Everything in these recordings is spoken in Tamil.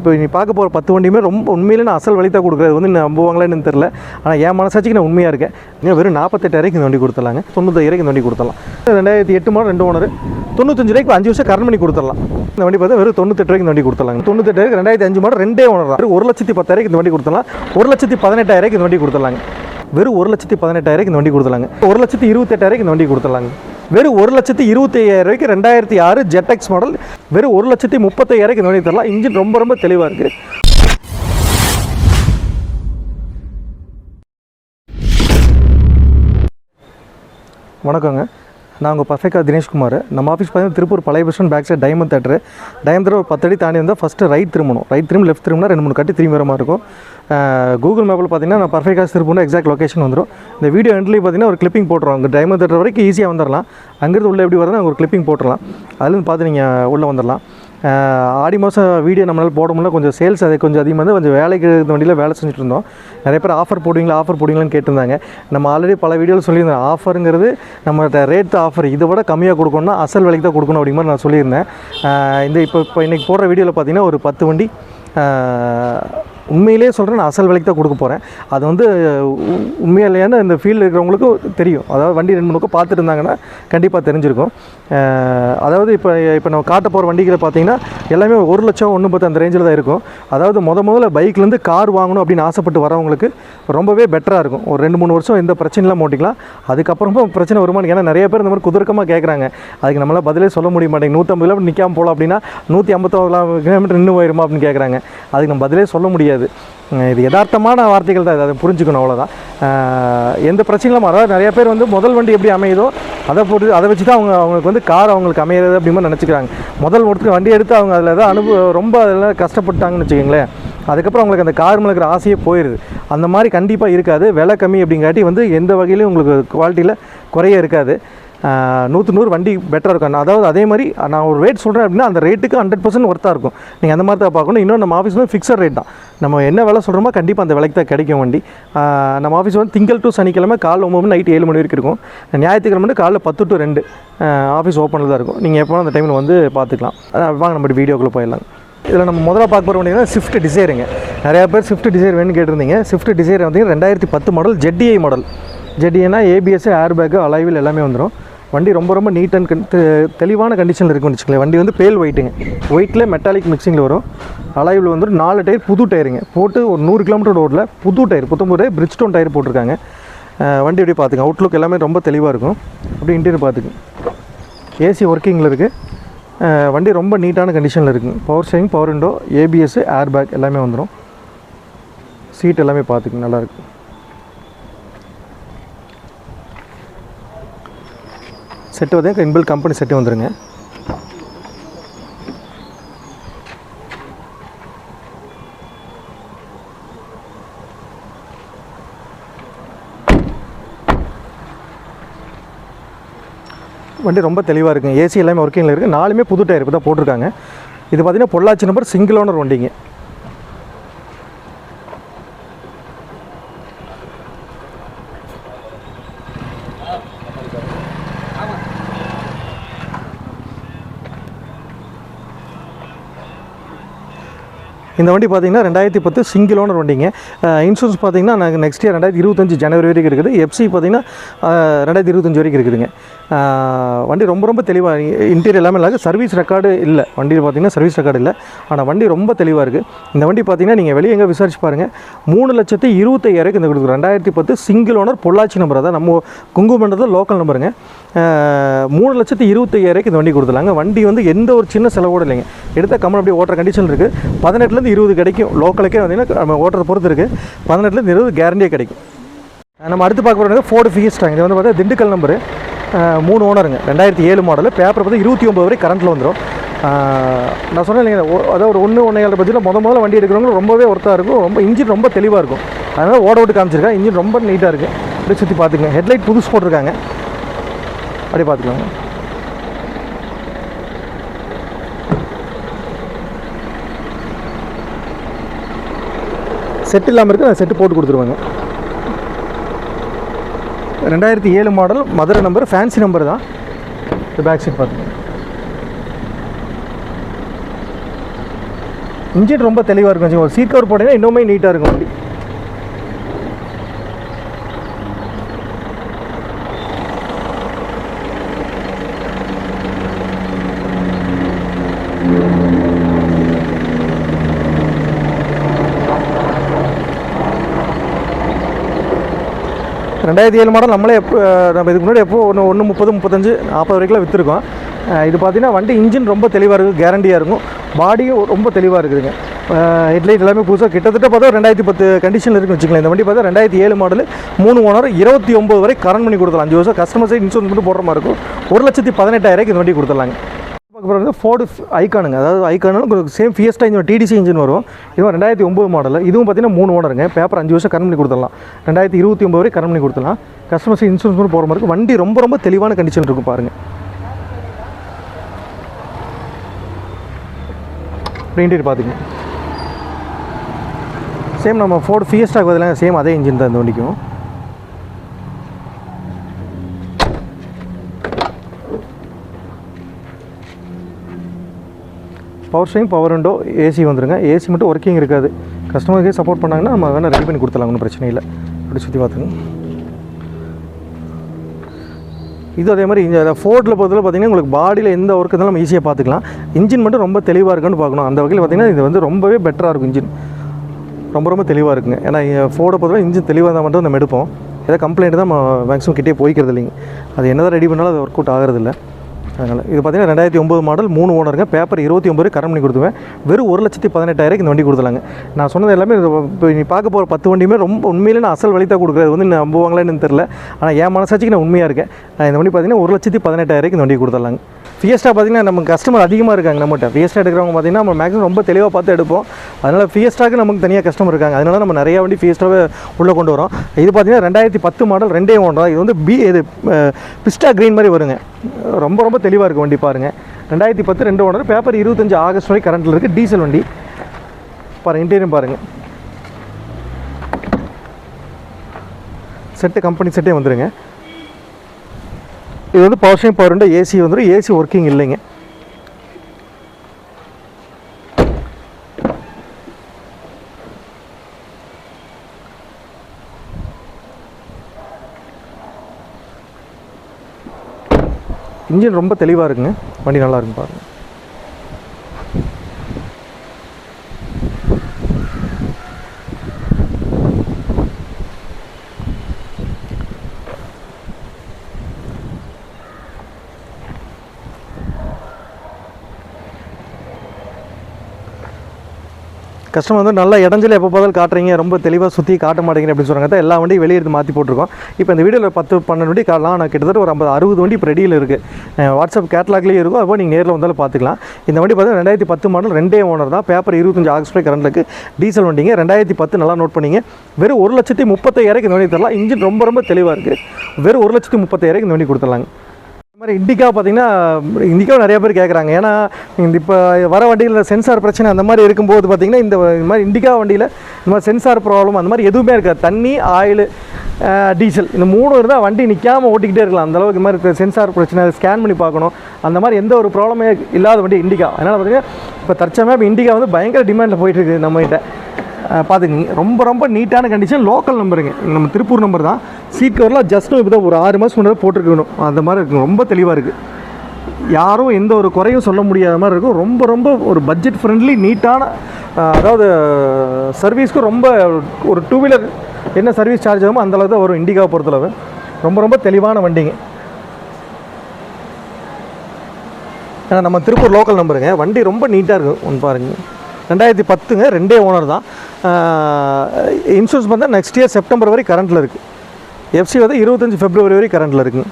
இப்போ நீ பார்க்க போகிற பத்து வண்டியுமே ரொம்ப உண்மையிலே நான் அசல் வழி தான் கொடுக்குறது வந்து நான் நம்புவாங்களான்னு தெரில ஆனால் என் மனசாட்சிக்கு நான் உண்மையாக இருக்கேன். இன்னும் வெறும் நாற்பத்தெட்டாயிரம் இந்த வண்டி கொடுத்துடலாங்க. தொண்ணூத்தாயிரம் இந்த வண்டி கொடுத்துடலாம். ரெண்டாயிரத்தி எட்டு மாதம் ரெண்டு ஓனர். தொண்ணூத்தஞ்சு ரூபாய்க்கு அஞ்சு வருஷம் கரண்ட் பண்ணி கொடுத்துடலாம். இந்த வண்டி பார்த்தா வெறும் தொண்ணூத்தெட்டு ரூபாய்க்கு இந்த வண்டி கொடுத்துடலாங்க. தொண்ணூத்தெட்டு ரெண்டாயிரத்தி அஞ்சு மாடல் ரெண்டே ஓனர். தான் ஒரு லட்சத்தி பத்தாயிரம் இந்த வண்டி கொடுத்துடலாம். ஒரு லட்சத்தி பதினெட்டாயிரம் இந்த வண்டி கொடுத்துடலாங்க. வெறும் ஒரு லட்சத்தி பதினெட்டாயிரம் இந்த வண்டி கொடுத்துடலாங்க. ஒரு லட்சத்தி இருபத்தெட்டாயிரம் இந்த வண்டி கொடுத்துடலாங்க. வெறும் ஒரு லட்சத்தி இருபத்தி ஐயாயிரம் ரூபாய்க்கு ரெண்டாயிரத்தி ஆறு ஜெட்எக்ஸ் மாடல் வெறும் ஒரு லட்சத்தி முப்பத்தையாயிரக்கு இந்த வண்டி தரலாம். இன்ஜின் ரொம்ப ரொம்ப தெளிவாக இருக்குது வணக்கங்க. நான் உங்கள் பர்ஃபெக்டாக தினேஷ்குமார். நம்ம ஆஃபீஸ் பார்த்தீங்கன்னா திருப்பூர் பழைய bus stand back side diamond theatre diamond theatre ஒரு பத்தடி தாண்டி வந்தால் ஃபஸ்ட்டு ரைட் திரும்பணும். ரைட் திரும்பி லெஃப்ட் திரும்பினா ரெண்டு மூணு கட்டி திரும்பி வர மாதிரி இருக்கும். கூகுள் மேப்பில் பார்த்தீங்கன்னா நான் பர்ஃபெக்டாக திருப்பணும் எக்ஸாக்ட் லொகேஷன் வந்துடும் இந்த வீடியோ எண்ட்லேயும் பார்த்தீங்கன்னா ஒரு கிளிப்பிங் போட்டுருவோம் அங்கே டைமண்ட் தேட்டர் வரைக்கும் ஈஸியாக வந்துடலாம் அங்கேருந்து உள்ளே எப்படி வருதுன்னு ஒரு கிளிப்பிங் போட்டுடலாம் அதுலேருந்து பார்த்து நீங்கள் உள்ளே வந்துடலாம் ஆடி மாதம் வீடியோ நம்மளால் போட முடியல. கொஞ்சம் சேல்ஸ் அது கொஞ்சம் அதிகமாக வந்து கொஞ்சம் வேலைக்கு இருந்த வண்டியில் வேலை செஞ்சுட்டு இருந்தோம். நிறைய பேர் ஆஃபர் போடுவீங்களா ஆஃபர் போடுவீங்களான்னு கேட்டிருந்தாங்க. நம்ம ஆல்ரெடி பல வீடியோவில் சொல்லியிருந்தேன். ஆஃபருங்கிறது நம்ம ரேட் ஆஃபர் இதை விட கம்மியாக கொடுக்கணும்னா அசல் விலைக்கு தான் கொடுக்கணும் அப்படிங்கிற நான் சொல்லியிருந்தேன். இந்த இப்போ இப்போ இன்றைக்கி போடுற வீடியோவில் பார்த்தீங்கன்னா ஒரு பத்து வண்டி உண்மையிலேயே சொல்கிறேன் நான் அசல் விலைக்கு தான் கொடுக்க போகிறேன் அது வந்து உண்மையிலேயான இந்த ஃபீல்டில் இருக்கிறவங்களுக்கும் தெரியும். அதாவது வண்டி ரெண்டு மூணு பக்கம் பார்த்துட்டு இருந்தாங்கன்னா கண்டிப்பாக தெரிஞ்சிருக்கும் அதாவது இப்போ இப்போ நம்ம காட்ட போகிற வண்டிகளை பார்த்தீங்கன்னா எல்லாமே ஒரு லட்சம் ஒன்று பத்து அந்த ரேஞ்சில் தான் இருக்கும். அதாவது முத முதல்ல பைக்லேருந்து கார் வாங்கணும் அப்படின்னு ஆசைப்பட்டு வரவங்களுக்கு ரொம்பவே பெட்டராக இருக்கும். ஒரு ரெண்டு மூணு வருஷம் எந்த பிரச்சனைலாம் மூட்டிக்கலாம் அதுக்கப்புறமும் பிரச்சனை வருமானு ஏன்னா நிறைய பேர் இந்த மாதிரி குதிரக்கமாக கேட்குறாங்க அதுக்கு நம்மளால் பதிலே சொல்ல முடிய மாட்டேங்குது. நூற்றம்பது கிலோமீட்டர் நிற்காமல் போகலாம் அப்படின்னா நூற்றி ஐம்பத்தொம்பது கிலோமீட்டர் நின்று போயிருமா அப்படின்னு கேட்குறாங்க அதுக்கு நம்ம பதிலே சொல்ல முடியாது. அஹ் இது யதார்த்தமான வார்த்தைகள் தான் அதை புரிஞ்சுக்கணும் அவ்வளோதான் எந்த பிரச்சனையும் அதாவது நிறைய பேர் வந்து முதல் வண்டி எப்படி அமையுதோ அதை போட்டு அதை வச்சு தான் அவங்க அவங்களுக்கு வந்து கார் அவங்களுக்கு அமையிறது அப்படின்னு நினச்சிக்கிறாங்க. முதல் ஒருத்தர் வண்டி எடுத்து அவங்க அதில் தான் அனுபவம் ரொம்ப அதில் கஷ்டப்பட்டாங்கன்னு வச்சுக்கோங்களேன். அதுக்கப்புறம் அவங்களுக்கு அந்த கார் மேலே இருக்கிற ஆசையே போயிடுது அந்த மாதிரி கண்டிப்பாக இருக்காது. விலை கம்மி அப்படிங்காட்டி வந்து எந்த வகையிலையும் உங்களுக்கு குவாலிட்டியில் குறைய இருக்காது. நூற்று நூறு வண்டி பெட்டராக இருக்கும். அதாவது அதே மாதிரி நான் ஒரு ரேட் சொல்கிறேன் அப்படின்னா அந்த ரேட்டுக்கு ஹண்ட்ரட் பர்சன்ட் ஒர்த்தாக இருக்கும். நீங்கள் அந்த மாதிரி தான் பார்க்கணும். இன்னும் நம்ம ஆஃபீஸ் வந்து ஃபிக்ஸட் ரேட் தான். நம்ம என்ன விலை சொல்கிறோமோ கண்டிப்பாக அந்த விலைக்கு தான் கிடைக்கும் வண்டி. நம்ம ஆஃபீஸ் வந்து திங்கள் டு சனிக்கிழமை காலைல ஒம்பது மணி நைட் ஏழு மணி வரைக்கும் இருக்கும். ஞாயிற்றுக்கிழமை காலைல பத்து டு ரெண்டு ஆஃபீஸ் ஓப்பனில் தான் இருக்கும். நீங்கள் எப்போ அந்த டைமில் வந்து பார்த்துக்கலாம். வாங்க நம்ம வீடியோக்குள்ளே போயிடலாம். இதில் நம்ம முதல்ல பார்க்க போகிற வண்டினா ஸ்விஃப்ட் டிசைருங்க நிறையா பேர் ஸ்விஃப்ட் டிசைர் வேணும்னு கேட்டிருந்தீங்க. ஸ்விஃப்ட் டிசைர் வந்து ரெண்டாயிரத்தி பத்து model ZDI model ஜெட்டிஐனா ABS air bag alloy wheel எல்லாமே வந்துடும் வண்டி ரொம்ப ரொம்ப நீட் அண்ட் கன் தெ- தெளிவான கண்டிஷனில் இருக்குன்னு வச்சுக்கோங்களேன். வண்டி வந்து பேல் ஒயிட்டுங்க ஒயிட்டில் மெட்டாலிக் மிக்சிங்கில் வரும். அலைவில் வந்துட்டு நாலு டயர் புது டயருங்க போட்டு ஒரு நூறு கிலோமீட்டர் ரோட்டில் புது டயர் புத்தம்பது டயர் பிரிட்ஜ்டோன் டயர் போட்டிருக்காங்க. வண்டி எப்படி பார்த்துங்க? அவுட்லுக் எல்லாமே ரொம்ப தெளிவாக இருக்கும். அப்படி இன்டீரியர் பார்த்துங்க. ஏசி ஒர்க்கிங்கில் இருக்குது வண்டி ரொம்ப நீட்டான கண்டிஷனில் இருக்குங்க power steering power window ABS air bag எல்லாமே வந்துடும் சீட் எல்லாமே பார்த்துக்குங்க நல்லாயிருக்கும் செட்டு வந்து இன்பில் கம்பெனி செட்டு வந்துருங்க. வண்டி ரொம்ப தெளிவாக இருக்குங்க. ஏசி எல்லாமே ஒர்க்கிங்கில் இருக்குது நாலுமே புது டயர் இப்போ தான் போட்டிருக்காங்க. இது பார்த்தீங்கன்னா பொள்ளாச்சி நம்பர் சிங்கிள் ஓனர் வண்டிங்க. இந்த வண்டி பார்த்தீங்கன்னா ரெண்டாயிரத்தி பத்து சிங்கிள் ஓனர் வண்டிங்க. இன்சூரன்ஸ் பார்த்தீங்கன்னா நாங்கள் நெக்ஸ்ட் இயர் ரெண்டாயிரத்தி இருபத்தஞ்சி ஜனவரி வரைக்கும் இருக்குது. எஃப்சி பார்த்தீங்கன்னா ரெண்டாயிரத்தி இருபத்தஞ்சி வரைக்கும் இருக்குதுங்க. வண்டி ரொம்ப ரொம்ப தெளிவாக இன்டீரியர் எல்லாமே இல்லாத சர்வீஸ் ரெக்கார்டு இல்லை. வண்டியில் பார்த்தீங்கன்னா சர்வீஸ் ரெக்கார்டு இல்லை. ஆனால் வண்டி ரொம்ப தெளிவாக இருக்குது இந்த வண்டி பார்த்தீங்கன்னா நீங்கள் வெளியே எங்கே விசாரிச்சு பாருங்கள் மூணு லட்சத்து இருபத்தையாயிரக்கு இந்த கொடுக்குறோம். ரெண்டாயிரத்தி பத்து சிங்கிள் ஓனர் பொள்ளாச்சி நம்பர் தான் நம்ம குங்குமன்றது லோக்கல் நம்பருங்க மூணு லட்சத்து இருபத்தையாயிரக்கு இந்த வண்டி கொடுத்துலாங்க வண்டி வந்து எந்த ஒரு சின்ன செலவோடு இல்லைங்க. எடுத்த கம்மன் அப்படியே ஓட்டுற கண்டிஷன் இருக்குது பதினெட்டுலேருந்து இருபது கிடைக்கும். லோக்கலுக்கே வந்தீங்கன்னா நம்ம ஓட்டுறத பொறுத்து இருக்குது பதினெட்டுலேருந்து இருபது கேரண்டியே கிடைக்கும். நம்ம அடுத்து பார்க்க போகிறது ஃபோர்டு ஃபீஸ்டாங்க இது வந்து பார்த்தா திண்டுக்கல் நம்பரு மூணு ஓனருங்க. ரெண்டாயிரத்தி ஏழு மாடல் பேப்பர் பார்த்து இருபத்தி ஒம்பது வரை கரண்ட்டில் வந்துடும் நான் சொன்னேன் இல்லைங்க அதாவது ஒரு ஒன்று ஒன்றே ஏழு முத முதல்ல வண்டி எடுக்கிறவங்க ரொம்பவே ஒர்த்தாக இருக்கும். ரொம்ப இன்ஜின் ரொம்ப தெளிவாக இருக்கும். அதனால் ஓட விட்டு காமிச்சிருக்கேன் இன்ஜின் ரொம்ப நீட்டாக இருக்குது அப்படியே சுற்றி பார்த்துங்க ஹெட்லைட் புதுசு போட்டிருக்காங்க. அப்படியே பார்த்துக்கலாங்க. செட் இல்லாமல் இருக்குது நான் செட்டு போட்டு கொடுத்துருவாங்க. ரெண்டாயிரத்தி ஏழு model Madurai number fancy number தான். இந்த பேக் சீட் பார்த்துங்க இன்ஜின் ரொம்ப தெளிவாக இருக்கும் ஒரு சீட் கவர் போட்டிங்கன்னா இன்னுமே நீட்டாக இருக்கும் வண்டி. ரெண்டாயிரத்தி ஏழு மாடல் நம்மளே எப்போ நம்ம இதுக்கு முன்னாடி எப்போ ஒன்று ஒன்று முப்பது முப்பத்தஞ்சு நாற்பது வரைக்கும் விற்றுருக்கோம் இது பார்த்தீங்கன்னா வண்டி இன்ஜின் ரொம்ப தெளிவாக இருக்குது கேரண்டியாக இருக்கும். பாடியும் ரொம்ப தெளிவாக இருக்குதுங்க. ஹெட்லைட் எல்லாமே புதுசாக கிட்டத்தட்ட பார்த்தா ரெண்டாயிரத்தி பத்து கண்டிஷனில் இருக்குன்னு வச்சுக்கலாம் இந்த வண்டி பார்த்தா ரெண்டாயிரத்தி ஏழு மாடல் மூணு ஓனர் இருபத்தி ஒம்பது வரை கரண்ட் பண்ணி கொடுத்துலாம் அஞ்சு வருஷம் கஸ்டமர் சைட் இன்சூரன்ஸ் மட்டும் போடுற மாதிரி இருக்கும். ஒரு லட்சத்தி பதினெட்டாயிரம் இந்த வண்டி கொடுத்துடலாங்க. அப்புறம் வந்து ஃபோர்டு ஐக்கானுங்க அதாவது Ikon same Fiesta engine TDCI engine வரும். இதுவும் ரெண்டாயிரத்தி ஒம்பது மாடல் இதுவும் பார்த்தீங்கன்னா மூணு ஓனருங்க பேப்பர் அஞ்சு வருஷம் கரண்ட் பண்ணி கொடுத்துடலாம். ரெண்டாயிரத்தி இருபத்தி ஒம்பது வரை கரண்ட் பண்ணி கொடுத்துடலாம். கஸ்டமர்ஸ் இன்சூரன்ஸ் போகிற மாதிரி இருக்கும். வண்டி ரொம்ப ரொம்ப தெளிவான கண்டிஷன் இருக்கும் பாருங்கள் இன்டீரியர் பார்த்துங்க சேம் நம்ம ஃபோர்டு ஃபியஸ்டாக்கு பதிலாக சேம் அதே இன்ஜின் தான் இந்த வண்டிக்கும். Power steering power window AC வந்துருங்க. ஏசி மட்டும் ஒர்க்கிங் இருக்காது. கஸ்டமருக்கே சப்போர்ட் பண்ணாங்கன்னா நம்ம வேணால் ரெடி பண்ணி கொடுத்துலாம் ஒன்றும் பிரச்சனை இல்லை. அப்படி சுற்றி பார்த்துங்க. இது அதே மாதிரி இந்த ஃபோர்டில் பொறுத்தவரை பார்த்தீங்கன்னா உங்களுக்கு பாடியில் எந்த ஒர்க் இருந்தாலும் நம்ம ஈஸியாக பார்த்துக்கலாம். இன்ஜின் மட்டும் ரொம்ப தெளிவாக இருக்குன்னு பார்க்கணும். அந்த வகையில் பார்த்தீங்கன்னா இது வந்து ரொம்பவே பெட்டராக இருக்கும் இன்ஜின் ரொம்ப ரொம்ப தெளிவாக இருக்குங்க. ஏன்னா ஃபோர்டை பொறுத்தவரை இன்ஜின் தெளிவாக இருந்தால் மட்டும் நம்ம எடுப்போம். ஏதாவது கம்ப்ளைண்ட் தான் நம்ம மேக்ஸிமம் கிட்டே போய்க்கிறது இல்லைங்க. அது என்ன தான் ரெடி பண்ணாலும் அது ஒர்க் அவுட் ஆகிறதில்ல. அதனால் இது பார்த்தீங்கன்னா ரெண்டாயிரத்தி ஒம்பது மாடல் மூணு ஓனருங்க பேப்பர் இருபத்தி ஒம்பது கரண்ட் பண்ணி கொடுத்துவேன் வெறும் ஒரு லட்சத்தி பதினெட்டாயிரம் இந்த வண்டி கொடுத்துலாங்க நான் சொன்னது எல்லாமே இப்போ நீ பார்க்க போகிற பத்து வண்டியுமே ரொம்ப உண்மையிலே நான் அசல் வழித்தான் கொடுக்குறது. வந்து நம்புவாங்களான்னு தெரில ஆனால் என் மனசாட்சிக்கு நான் உண்மையாக இருக்கேன். இந்த வண்டி பார்த்தீங்கன்னா ஒரு லட்சத்தி பதினெட்டாயிரம் இந்த வண்டி கொடுத்துடலாங்க. ஃபியஸ்டா பார்த்தீங்கன்னா நம்ம கஸ்டமர் அதிகமாக இருக்காங்க நம்மகிட்ட. ஃபியஸ்டா எடுக்கிறவங்க பார்த்தீங்கன்னா நம்ம மேக்ஸிமம் ரொம்ப தெளிவாக பார்த்து எடுப்போம். அதனால் ஃபியஸ்டாக்கு நமக்கு தனியாக கஸ்டமர் இருக்காங்க. அதனால் நம்ம நிறைய வண்டி ஃபியஸ்டாவே உள்ளே கொண்டு வரோம். இது பார்த்தீங்கன்னா ரெண்டாயிரத்தி பத்து மாடல் ரெண்டே ஒன்றா. இது வந்து பி இது பிஸ்டா க்ரீன் மாதிரி வருங்க. ரொம்ப ரொம்ப தெளிவாக இருக்குது வண்டி பாருங்கள் ரெண்டாயிரத்தி பத்து ரெண்டு ஓனர் பேப்பர் இருபத்தஞ்சு ஆகஸ்ட் வரை கரண்ட்டில் இருக்குது டீசல் வண்டி. பாருங்கள் இன்டீரியர் பாருங்கள் செட்டு கம்பெனி செட்டே வந்துருங்க. இது வந்து power steering power window AC வந்துடும் ஏசி ஒர்க்கிங் இல்லைங்க. இன்ஜின் ரொம்ப தெளிவாக இருக்குங்க. வண்டி நல்லா இருக்கும் பாருங்கள் கஸ்டமர் வந்து நல்லா இடஞ்சல எப்போ பார்த்தாலும் காட்டுறீங்க ரொம்ப தெளிவாக சுற்றி காட்ட மாட்டேங்கிறீங்க அப்படின்னு சொல்கிறாங்க எல்லா வண்டியும் வெளியே எடுத்து மாற்றி போட்டிருக்கோம். இப்போ இந்த வீடியோவில் பத்து பன்னெண்டு வண்டி காட்டலாம் நான் கிட்டத்தட்ட ஒரு ஐம்பது அறுபது வண்டி இப்போ ரெடியில் இருக்குது வாட்ஸ்அப் கேட்லாக்லேயே இருக்கும். அப்போ நீங்கள் நேரில் வந்தாலும் பார்த்துக்கலாம். இந்த வண்டி பார்த்தீங்கன்னா ரெண்டாயிரத்தி பத்து மாடல் ரெண்டே ஓனர் தான். பேப்பர் இருபத்தஞ்சு ஆகஸ்ட் வரை கரண்ட் டீசல் வண்டிங்க ரெண்டாயிரத்தி பத்து நல்லா நோட் பண்ணிங்க. வெறும் ஒரு லட்சத்தி முப்பத்தாயிரம் இந்த வண்டி தரலாம். இன்ஜின் ரொம்ப ரொம்ப தெளிவாக இருக்குது வெறும் ஒரு லட்சத்தி முப்பத்தாயிரம் இந்த வண்டி கொடுத்துடலாங்க. மாதிரி இண்டிகா பார்த்தீங்கன்னா இண்டிகா நிறைய பேர் கேட்குறாங்க ஏன்னா இந்த இப்போ வர வண்டியில் சென்சார் பிரச்சனை அந்த மாதிரி இருக்கும்போது பார்த்திங்கன்னா இந்த மாதிரி இண்டிகா வண்டியில் இந்த மாதிரி சென்சார் ப்ராப்ளம் அந்த மாதிரி எதுவுமே இருக்காது. தண்ணி ஆயில் டீசல் இந்த மூணு இருந்தால் வண்டி நிற்காமல் ஓட்டிக்கிட்டே இருக்கலாம். அந்தளவுக்கு இந்த மாதிரி சென்சார் பிரச்சனை ஸ்கேன் பண்ணி பார்க்கணும். அந்த மாதிரி எந்த ஒரு ப்ராப்ளமே இல்லாத வண்டி இண்டிகா. அதனால் பார்த்தீங்கன்னா இப்போ தற்சமே இப்போ இண்டிகா வந்து பயங்கர டிமாண்டில் போயிட்டு இருக்குது நம்மகிட்ட பார்த்துக்கிங்க ரொம்ப ரொம்ப நீட்டான கண்டிஷன் லோக்கல் நம்பருங்க நம்ம திருப்பூர் நம்பர் தான். சீட் கவர்லாம் ஜஸ்ட்டும் இப்போ தான் ஒரு ஆறு மாதம் முன்னாடி போட்டிருக்கணும். அந்த மாதிரி இருக்கும் ரொம்ப தெளிவாக இருக்குது யாரும் எந்த ஒரு குறையும் சொல்ல முடியாத மாதிரி இருக்கும். ரொம்ப ரொம்ப ஒரு பட்ஜெட் ஃப்ரெண்ட்லி நீட்டான அதாவது சர்வீஸ்க்கு ரொம்ப ஒரு டூ வீலர் என்ன சர்வீஸ் சார்ஜ் ஆகுமோ அந்தளவுக்கு தான் வரும் இண்டிகாவை பொறுத்தளவு. ரொம்ப ரொம்ப தெளிவான வண்டிங்க. ஏன்னா நம்ம திருப்பூர் லோக்கல் நம்பருங்க வண்டி ரொம்ப நீட்டாக இருக்கும் ஒன்று பாருங்க. ரெண்டாயிரத்தி பத்துங்க. ரெண்டே ஓனர் தான். இன்சூரன்ஸ் பார்த்தா நெக்ஸ்ட் இயர் செப்டம்பர் வரை கரண்ட்டில் இருக்குது எஃப்சி வந்து இருபத்தஞ்சி பிப்ரவரி வரை கரண்ட்டில் இருக்குது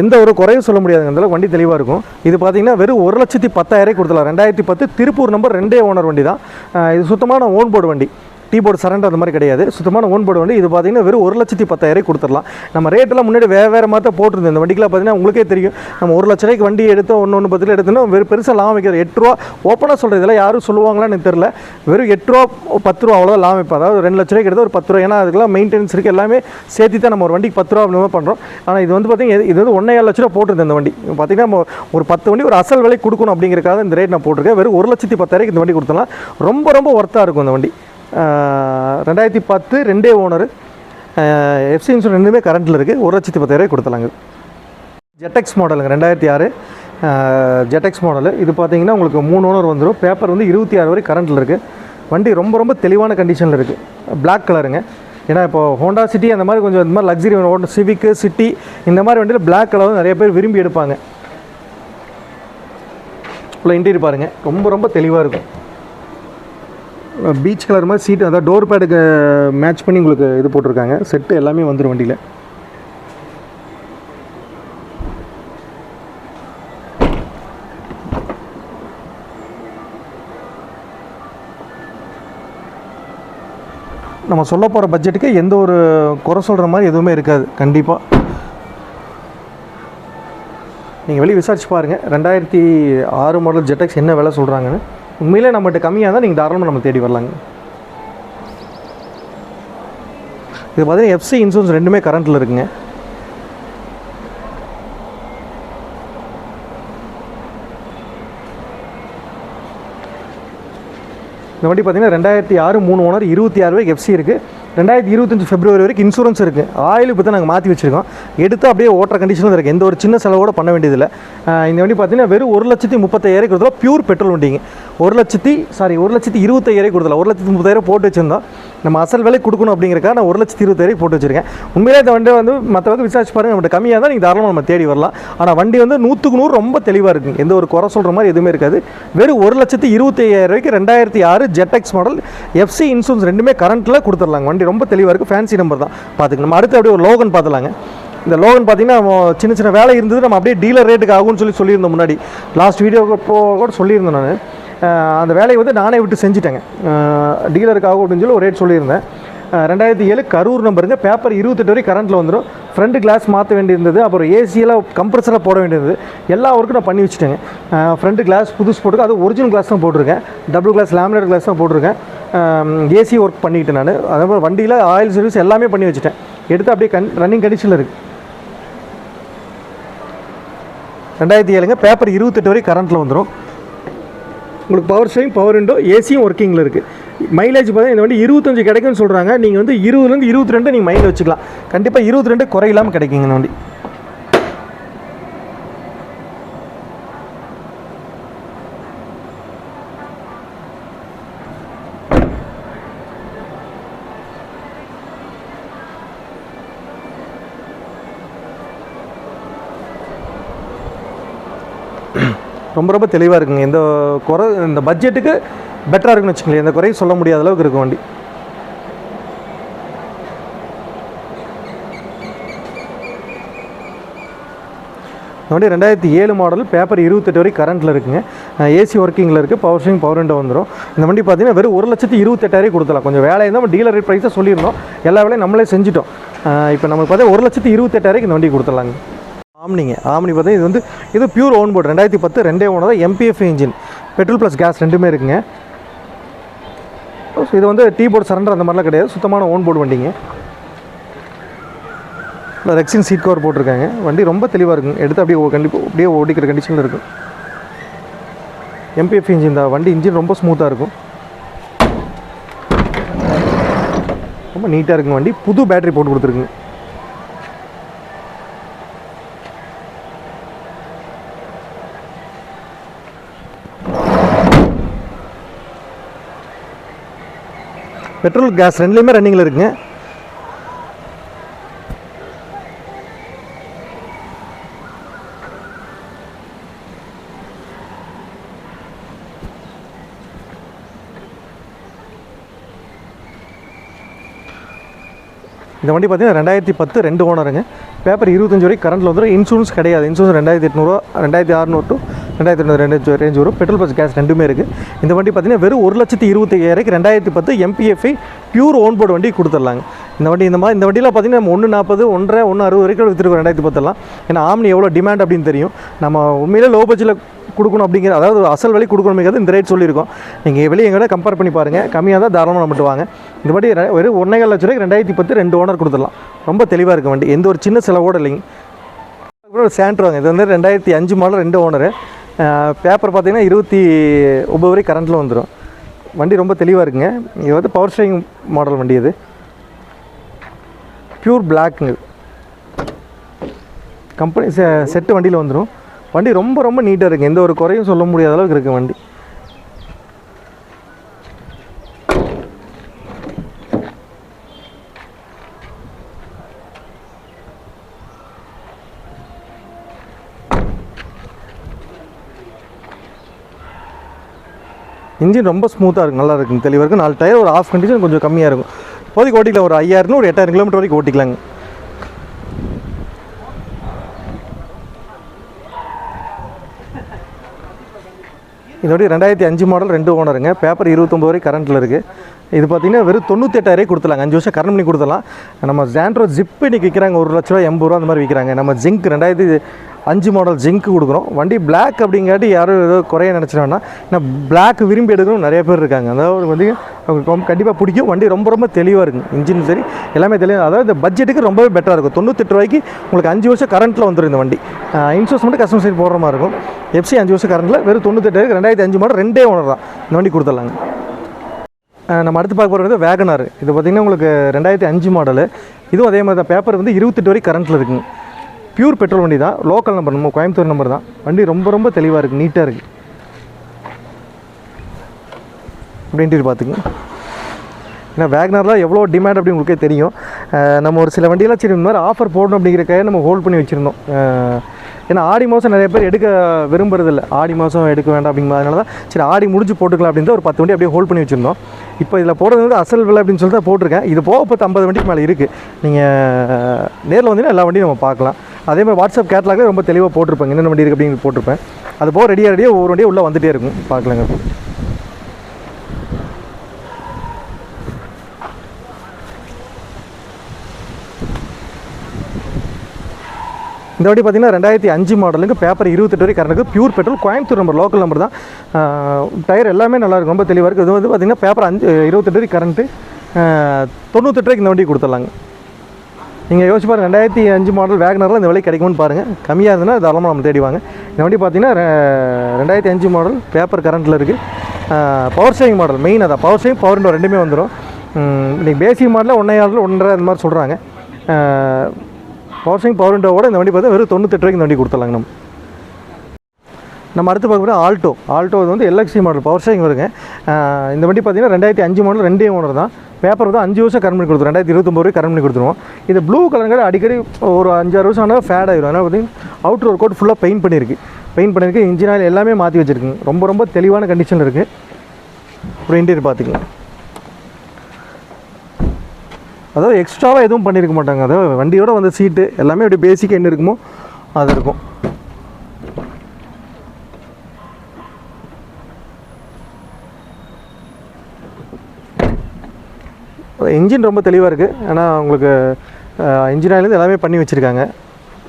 எந்த ஒரு குறையும் சொல்ல முடியாதுங்க. அந்தளவுக்கு வண்டி தெளிவாக இருக்கும். இது பார்த்தீங்கன்னா வெறும் ஒரு லட்சத்தி பத்தாயிரம் கொடுத்துலாம் ரெண்டாயிரத்தி பத்து திருப்பூர் நம்பர் ரெண்டே ஓனர் வண்டி தான். இது சுத்தமான ஓன் போர்டு வண்டி. டீ போர்டு சரண்டர் அந்த மாதிரி கிடையாது. சுத்தமான ஓன் போர்டு வண்டி இது பார்த்தீங்கன்னா வெறும் ஒரு லட்சத்தி பத்தாயிரம் கொடுத்துடலாம். நம்ம ரேட்டெல்லாம் முன்னாடி வேறு வேறு மாதிரி போட்டிருந்தோம் இந்த வண்டிக்கெலாம் பார்த்தீங்கன்னா உங்களுக்கே தெரியும். நம்ம ஒரு லட்ச ரூபாய்க்கு வண்டி எடுத்தோம் ஒன்று ஒன்று பத்தில் எடுத்தோம்னா வெறும் பெருசாக லாபம் வைக்கிறது எட்டு ரூபா ஓப்பனாக சொல்கிறது இதெல்லாம் யாரும் சொல்லுவாங்களான்னு எனக்கு வெறும் எட்டு ரூபா பத்து ரூபா அவ்வளோதான் லாபம் வைப்போம் அதாவது ரெண்டு லட்ச ரூபாய்க்கு எடுத்து ஒரு பத்து ரூபா. ஏன்னா அதுக்கெல்லாம் மெயின்டெனன்ஸ் இருக்குது எல்லாமே சேர்த்து தான் நம்ம ஒரு வண்டிக்கு பத்து ரூபா அப்படி பண்ணுறோம் ஆனால் இது வந்து பார்த்தீங்கன்னா இது வந்து ஒன்றே ஏழு லட்ச ரூபா போட்டிருந்தேன் இந்த வண்டி. பார்த்தீங்கன்னா நம்ம ஒரு பத்து வண்டி ஒரு அசல் விலை கொடுக்கணும் அப்படிங்கிறக்காக இந்த ரேட் நான் போட்டிருக்கேன். வெறும் ஒரு லட்சத்தி பத்தாயிரம் இந்த வண்டி கொடுத்தலாம் ரொம்ப ரொம்ப ஒர்த்தாக இருக்கும் இந்த வண்டி. ரெண்டாயிரத்தி பத்து ரெண்டே ஓனர். எஃப்சி இன்சூரன்ஸ் ரெண்டுமே கரண்ட்டில் இருக்குது ஒரு லட்சத்தி பத்தாயிரம் கொடுத்தலாங்க ஜெட்டெக்ஸ் மாடலுங்க ரெண்டாயிரத்தி ஆறு. ஜெட்டெக்ஸ் மாடலு இது பார்த்தீங்கன்னா உங்களுக்கு மூணு ஓனர் வந்துடும் பேப்பர் வந்து இருபத்தி ஆறு வரை கரண்ட்டில் இருக்குது வண்டி ரொம்ப ரொம்ப தெளிவான கண்டிஷனில் இருக்குது பிளாக் கலருங்க ஏன்னா இப்போ ஹோண்டா சிட்டி அந்த மாதிரி கொஞ்சம் இந்த மாதிரி லக்ஸரி ஓட்ட சிவிக்கு சிட்டி இந்த மாதிரி வண்டியில் பிளாக் கலர் நிறைய பேர் விரும்பி எடுப்பாங்க. உள்ள இன்டீரியர் பாருங்கள் ரொம்ப ரொம்ப தெளிவாக இருக்கும். பீச் கலர் மாதிரி சீட்டு அதாவது டோர் பேடுக்கு மேட்ச் பண்ணி உங்களுக்கு இது போட்டிருக்காங்க. செட்டு எல்லாமே வந்துடும் வண்டியில். நம்ம சொல்ல போகிற பட்ஜெட்டுக்கு எந்த ஒரு குறை சொல்கிற மாதிரி எதுவுமே இருக்காது. கண்டிப்பாக நீங்கள் வெளியே விசாரிச்சு பாருங்கள் ரெண்டாயிரத்தி ஆறு மாடல் ஜெட்டெக்ஸ் என்ன விலை சொல்கிறாங்கன்னு உண்மையிலே நம்மகிட்ட கம்மியாக இருந்தால் நீங்கள் தாராளமாக நம்ம தேடி வரலாங்க. இது பார்த்தீங்கன்னா எஃப்சி இன்சூரன்ஸ் ரெண்டுமே கரண்ட்டில் இருக்குங்க. இந்த வண்டி பார்த்தீங்கன்னா ரெண்டாயிரத்தி ஆறு மூணு ஓனர் இருபத்தி ஆறு ரூபாய்க்கு எஃப்சி இருக்குது ரெண்டாயிரத்தி இருபத்தஞ்சி ஃபெப்ரவரி வரைக்கும் இன்சூரன்ஸ் இருக்குது ஆயில் இப்போ தான் நாங்கள் மாற்றி வச்சுருக்கோம். எடுத்து அப்படியே ஓட்டுற கண்டிஷனில் இருக்குது எந்த ஒரு சின்ன செலவோட பண்ண வேண்டியதில்லை. இந்த வண்டி பார்த்தீங்கன்னா வெறும் ஒரு லட்சத்தி முப்பத்தாயிரம் கொடுத்தலாம் பியூர் பெட்ரோல் வண்டிங்க. ஒரு லட்சத்தி சாரி ஒரு லட்சத்தி இருபத்தாயிரம் கொடுத்தல ஒரு லட்சத்தி முப்பதாயிரம் போட்டு வச்சுருந்தோம். நம்ம அசல் விலை கொடுக்கணும் அப்படிங்கிறக்காக நான் ஒரு லட்சத்தி இருபத்தாயிரம் போட்டு வச்சிருக்கேன். உண்மையிலே இந்த வண்டி வந்து மற்றவங்க விசாரிச்சு பாருங்க. நம்மகிட்ட கம்மியாக தான் நீங்கள் தாராளமாக நம்ம தேடி வரலாம். ஆனால் வண்டி வந்து நூற்றுக்கு நூறு ரொம்ப தெளிவாக இருக்குங்க எந்த ஒரு குறை சொல்கிற மாதிரி எதுவுமே இருக்காது. வெறும் ஒரு லட்சத்தி இருபத்தி ஐயாயிரம் ரூபாய்க்கு ரெண்டாயிரத்தி ஆறு ஜெட்எக்ஸ் மாடல் எஃப்சி இன்சூரன்ஸ் ரெண்டுமே கரண்ட்டில் கொடுத்துடலாங்க. வண்டி ரொம்ப தெளிவாக இருக்குது ஃபேன்சி நம்பர் தான். பார்த்துக்கணும் நம்ம அடுத்து அப்படியே ஒரு லோகன் பார்த்துலாங்க இந்த லோகன் பார்த்தீங்கன்னா சின்ன சின்ன வேலை இருந்தது நம்ம அப்படியே டீலர் ரேட்டுக்கு ஆகும்னு சொல்லி சொல்லியிருந்தோம் முன்னாடி. லாஸ்ட் வீடியோ கூட சொல்லியிருந்தேன் நான். அந்த வேலையை வந்து நானே விட்டு செஞ்சுட்டேங்க. டீலருக்கு ஆகும் அப்படின்னு சொல்லி ஒரு ரேட் சொல்லியிருந்தேன். ரெண்டாயிரத்தி ஏழு கரூர் நம்பருங்க பேப்பர் இருபத்தெட்டு வரைக்கும் கரண்ட்டில் வந்துடும் ஃப்ரண்ட் கிளாஸ் மாற்ற வேண்டியிருந்தது. அப்புறம் ஏசியெல்லாம் கம்ப்ரஸராக போட வேண்டியது எல்லா ஒர்க்கும் நான் பண்ணி வச்சுட்டேங்க. ஃப்ரண்ட் கிளாஸ் புதுசு போட்டுருக்கேன் அது ஒரிஜினல் கிளாஸ் தான் போட்டிருக்கேன். டபுள் கிளாஸ் லேமினேட் கிளாஸ் தான் போட்டிருக்கேன். ஏசி ஒர்க் பண்ணிக்கிட்டேன் நான். அதே மாதிரி வண்டியில் ஆயில் சர்வீஸ் எல்லாமே பண்ணி வச்சுட்டேன். எடுத்து அப்படியே கன் ரன்னிங் கண்டிஷனில் இருக்குது ரெண்டாயிரத்தி ஏழுங்க பேப்பர் இருபத்தெட்டு வரை கரண்ட்டில் வந்துடும் உங்களுக்கு பவர் ஸ்டேரிங் பவர் விண்டோ ஏசியும் ஒர்க்கிங்கில் இருக்குது மைலேஜ் பார்த்தா இந்த வண்டி இருபத்தஞ்சு கிடைக்கும்னு சொல்கிறாங்க நீங்கள் வந்து இருபதுலேருந்து இருபத்தி ரெண்டு நீங்கள் மைண்டில் வச்சுக்கலாம். கண்டிப்பாக இருபத்தி ரெண்டு குறையில்லாமல் கிடைக்குங்க இந்த வண்டி. ரொம்ப ரொம்ப தெளிவாக இருக்குங்க. இந்த குறை இந்த பட்ஜெட்டுக்கு பெட்டராக இருக்குன்னு வச்சுக்கோங்களேன். எந்த குறையும் சொல்ல முடியாத அளவுக்கு இருக்கும் வண்டி. இந்த வண்டி ரெண்டாயிரத்தி ஏழு மாடல் பேப்பர் இருபத்தெட்டு வரை கரண்ட்டில் இருக்குங்க. ஏசி ஒர்க்கிங்கில் இருக்குது பவர் ஸ்டேரிங் பவர் விண்டோ வந்துடும் இந்த வண்டி பார்த்தீங்கன்னா வெறும் ஒரு லட்சத்தி இருபத்தெட்டாயிரம் கொடுத்தலாம் கொஞ்சம் வேலையை இருந்தால் நம்ம டீலர் ரேட் ப்ரைஸாக சொல்லியிருந்தோம் எல்லா வேலையும் நம்மளே செஞ்சுட்டோம். இப்போ நமக்கு பார்த்தா ஒரு லட்சத்தி இருபத்தெட்டாயிரம் இந்த வண்டி கொடுத்துடலாங்க. ஆம்னிங்க. ஆம்னி பார்த்தீங்கன்னா இது வந்து இது பியூர் ஓன் போர்டு ரெண்டாயிரத்தி பத்து ரெண்டே ஓனர் தான் MPF engine petrol plus gas ரெண்டுமே இருக்குங்க. ஸோ இது வந்து டீ போர்டு சரண்டர் அந்த மாதிரிலாம் கிடையாது. சுத்தமான ஓன் போர்டு வண்டிங்க. ரெக்ஸின் சீட் கவர் போட்டிருக்காங்க. வண்டி ரொம்ப தெளிவாக இருக்குங்க. எடுத்து அப்படியே கண்டிப்பாக அப்படியே ஓடிக்கிற கண்டிஷனில் இருக்கும். எம்பிஎஃப் இன்ஜின் தான். வண்டி இன்ஜின் ரொம்ப ஸ்மூத்தாக இருக்கும். ரொம்ப நீட்டாக இருக்குங்க வண்டி. புது பேட்டரி போட்டு கொடுத்துருக்குங்க. பெட்ரோல் கேஸ் ரெண்டுலேயுமே ரன்னிங்கில் இருக்குங்க. இந்த வண்டி பார்த்தீங்கன்னா ரெண்டாயிரத்தி பத்து ரெண்டு ஓனருங்க. பேப்பர் இருபத்தஞ்சு வரைக்கும் கரண்ட்டில் வந்துடும் இன்சூரன்ஸ் கிடையாது. இன்சூரன்ஸ் ரெண்டாயிரத்தி எட்நூறுவா ரெண்டாயிரத்தி அறநூறு டு ரெண்டாயிரத்தி தொண்ணூறு ரெண்டு ரேஞ்ச் வரும். பெட்ரோல் ப்ளஸ் கேஸ் ரெண்டுமே இருக்குது இந்த வண்டி பார்த்தீங்கன்னா வெறும் ஒரு லட்சத்தி இருபத்தையாயிரக்கு ரெண்டாயிரத்தி பத்து எம்பிஎஃப்ஐ பியூர் ஓன் போர்டு வண்டி கொடுத்துடலாங்க. இந்த வண்டி இந்த மாதிரி இந்த வண்டியில் பார்த்தீங்கன்னா நம்ம ஒன்று நாற்பது ஒன்றரை ஒன்று அறுபது வரைக்கும் விற்றுருக்கோம் ரெண்டாயிரத்தி பத்தெல்லாம் ஏன்னா ஆம்னி எவ்வளோ டிமாண்ட் அப்படின்னு தெரியும். நம்ம உண்மையிலே லோ பட்ஜெட்டில் கொடுக்கணும் அப்படிங்கிற அதாவது அசல் விலை கொடுக்கணுங்கிறது இந்த ரேட் சொல்லியிருக்கோம். நீங்கள் வெளியே எங்கூட கம்பேர் பண்ணி பாருங்கள் கம்மியாக தான் தாராளமாக நம்மட்டு வாங்க. இந்த வண்டி ரெ- வெறும் ஒன்றே லட்ச ரூபாய்க்கு ரெண்டாயிரத்தி பத்து ரெண்டு ஓனர் கொடுத்துடலாம். ரொம்ப தெளிவாக இருக்கும் வண்டி. எந்த ஒரு சின்ன செலவோடு இல்லைங்க. அப்புறம் சாண்ட்ரோங்க இது வந்து ரெண்டாயிரத்தி அஞ்சு மாடல் ரெண்டு ஓனரு பேப்பர் பார்த்திங்கன்னா இருபத்தி ஒம்பது வரை கரண்ட்டில் வந்துடும் வண்டி ரொம்ப தெளிவாக இருக்குங்க. இது வந்து பவர் ஸ்டேரிங் மாடல் வண்டி இது. ப்யூர் பிளாக்குங்க கம்பெனி செ செட்டு வண்டியில் வந்துடும் வண்டி ரொம்ப ரொம்ப நீட்டாக இருக்குது எந்த ஒரு குறையும் சொல்ல முடியாத அளவுக்கு இருக்குது வண்டி. இன்ஜின் ரொம்ப ஸ்மூத்தாக இருக்கும் நல்லா இருக்கும். தெளிவாக இருக்கும். நாலு டயர் ஒரு ஆஃப் கண்டிஷன் கொஞ்சம் கம்மியாக இருக்கும். இப்போதைக்கு ஓட்டிக்கலாம் ஒரு ஐயாயிரம் ஒரு எட்டாயிரம் கிலோமீட்டர் வரைக்கும் ஓட்டிக்கலாங்க. இதோடய ரெண்டாயிரத்தி அஞ்சு மாடல் ரெண்டு ஓனருங்க பேப்பர் இருபத்தொம்பது வரை கரண்ட்டில் இருக்குது இது பார்த்தீங்கன்னா வெறும் தொண்ணூத்தெட்டாயிரம் கொடுத்துலாங்க அஞ்சு வருஷம் கரண்ட் பண்ணி கொடுத்துலாம் நம்ம ஜாண்ட்ரோ ஜிப்பு இன்றைக்கி விற்கிறாங்க ஒரு லட்ச ரூபா எண்பது ரூபா அந்த மாதிரி விற்கிறாங்க நம்ம ஜிங்க் ரெண்டாயிரத்தி அஞ்சு மாடல் ஜிங்க் கொடுக்குறோம். வண்டி பிளாக் அப்படிங்காட்டி யாரும் ஏதோ குறைய நினச்சிட்டோம்னா நான் பிளாக் விரும்பி எடுக்கணும் நிறைய பேர் இருக்காங்க. அதாவது வந்து அவங்களுக்கு ரொம்ப கண்டிப்பாக பிடிக்கும். வண்டி ரொம்ப ரொம்ப தெளிவாக இருக்கும் இன்ஜின் சரி எல்லாமே தெளிவாக அதாவது இந்த பட்ஜெட்டுக்கு ரொம்பவே பெட்டராக இருக்கும். தொண்ணூத்தெட்டு ரூபாய்க்கு உங்களுக்கு அஞ்சு வருஷம் கரண்ட்டில் வந்துடும் இந்த வண்டி. இன்சூரன்ஸ் மட்டும் கஸ்டமர் சைட் போடுற மாதிரி இருக்கும். எஃப்சி அஞ்சு வருஷம் கரண்ட்டில் வெறும் தொண்ணூத்தெட்டு ரெண்டாயிரத்தி அஞ்சு மாடல் ரெண்டே ஓனர் தான். இந்த வண்டி கொடுத்துடலாங்க. நம்ம அடுத்து பார்க்க போகிறது வேகனார். இது பார்த்திங்கன்னா உங்களுக்கு ரெண்டாயிரத்தி அஞ்சு மாடலு இதுவும் அதே மாதிரி தான். பேப்பர் வந்து இருபத்தெட்டு வரைக்கும் கரண்ட்டில் இருக்குங்க பியூர் பெட்ரோல் வண்டி தான். லோக்கல் நம்பர் நம்ம கோயம்புத்தூர் நம்பர் தான். வண்டி ரொம்ப ரொம்ப தெளிவாக இருக்குது நீட்டாக இருக்குது அப்படின்ட்டு பார்த்துக்குங்க ஏன்னா வேக்னர்லாம் எவ்வளோ டிமாண்ட் அப்படி உங்களுக்கே தெரியும். நம்ம ஒரு சில வண்டியெல்லாம் சரி இந்த மாதிரி ஆஃபர் போடணும் அப்படிங்கிறக்காக நம்ம ஹோல்ட் பண்ணி வச்சுருந்தோம். ஏன்னா ஆடி மாதம் நிறைய பேர் எடுக்க விரும்புறதில்ல ஆடி மாதம் எடுக்க வேண்டாம் அப்படிங்கிறதுனால தான் சரி ஆடி முடிஞ்சு போட்டுக்கலாம் அப்படின்னு ஒரு பத்து வண்டி அப்படியே ஹோல்ட் பண்ணி வச்சுருந்தோம். இப்போ இதில் போடுறது வந்து அசல் விலை அப்படின்னு சொல்லிட்டு தான் போட்டிருக்கேன். இது போக பத்து ஐம்பது வண்டிக்கு மேலே இருக்குது நீங்கள் நேரில் வந்தீங்கன்னா எல்லா வண்டியும் நம்ம பார்க்கலாம். அதே மாதிரி வாட்ஸ்அப் கேட்லாகில் ரொம்ப தெளிவாக போட்டிருப்பேன் என்னென்ன வண்டி இருக்குது அப்படின்னு போட்டிருப்பேன். அது போக ரெடியாக ரெடியாக ஒவ்வொரு வண்டியும் உள்ளே வந்துகிட்டே இருக்கும். பார்க்கலாங்க. இந்த வண்டி பார்த்தீங்கன்னா ரெண்டாயிரத்தி அஞ்சு மாடலுக்கு பேப்பர் இருபத்தெட்டு வரை கரண்ட்டுக்கு pure petrol Coimbatore number local number தான். டயர் எல்லாமே நல்லாயிருக்கும் ரொம்ப தெளிவாக இருக்குது இது வந்து பார்த்திங்கன்னா பேப்பர் அஞ்சு இருபத்தெட்டு வரை கரண்ட்டு தொண்ணூத்தெட்டு ரூபாய்க்கு இந்த வண்டி கொடுத்துடலாங்க. நீங்கள் யோசிச்சு பாருங்கள் ரெண்டாயிரத்தி அஞ்சு மாடல் வேகனரில் இந்த விலை கிடைக்கும்னு பாருங்கள் கம்மியாக இருந்ததுன்னா தாராளமாக நம்ம தேடிவாங்க இந்த வண்டி பார்த்தீங்கன்னா ரெண்டாயிரத்தி அஞ்சு மாடல் பேப்பர் கரண்ட்டில் இருக்குது பவர் சேவிங் மாடல் மெயின் அதான். பவர் சேவிங் பவர் ரெண்டுமே வந்துடும் இன்றைக்கி பேசிக் மாடலில் ஒன்றே ஆறில் ஒன்றரை அந்த மாதிரி சொல்கிறாங்க பவர் பவர் விண்டோவோட இந்த வண்டி பார்த்தா வெறும் தொண்ணூத்தெட்டு ரூபாய்க்கு இந்த வண்டி கொடுத்துடலாங்க நம்ம. நம்ம அடுத்து பார்க்க ஆல்டோ ஆல்டோ இது வந்து எல்எக்ஸி மாடல் பவர் ஸ்டேரிங் வருங்க. இந்த வண்டி பார்த்தீங்கன்னா ரெண்டாயிரத்தி அஞ்சு மாடல் ரெண்டே ஓனர் தான். பேப்பர் வந்து அஞ்சு வருஷம் கரண்ட் பண்ணி கொடுத்துரும். ரெண்டாயிரத்தி இருபத்தொம்பது ரூபாய் கரண்ட் பண்ணி கொடுத்துருவோம். இது ப்ளூ கலருங்கிற அடிக்கடி ஒரு அஞ்சாறு வருஷம் ஆனால் ஃபேட் ஆயிரும். அதனால் பார்த்தீங்கன்னா அவுட்ரு ஒரு கோட் ஃபுல்லாக பெயிண்ட் பண்ணியிருக்கு. பெயிண்ட் பண்ணியிருக்கு. இன்ஜின் ஆயில் எல்லாமே மாற்றி வச்சிருக்குங்க. ரொம்ப ரொம்ப தெளிவான கண்டிஷனில் இருக்குது ஒரு இன்டீரியர் பார்த்துக்கலாம். அதாவது எக்ஸ்ட்ராவாக எதுவும் பண்ணியிருக்க மாட்டாங்க. அதாவது வண்டியோட வந்த சீட்டு எல்லாமே அப்படி பேசிக்காக என்ன இருக்குமோ அது இருக்கும். இன்ஜின் ரொம்ப தெளிவாக இருக்குது ஆனால் உங்களுக்கு இன்ஜின் ஆயிலேருந்து எல்லாமே பண்ணி வச்சுருக்காங்க.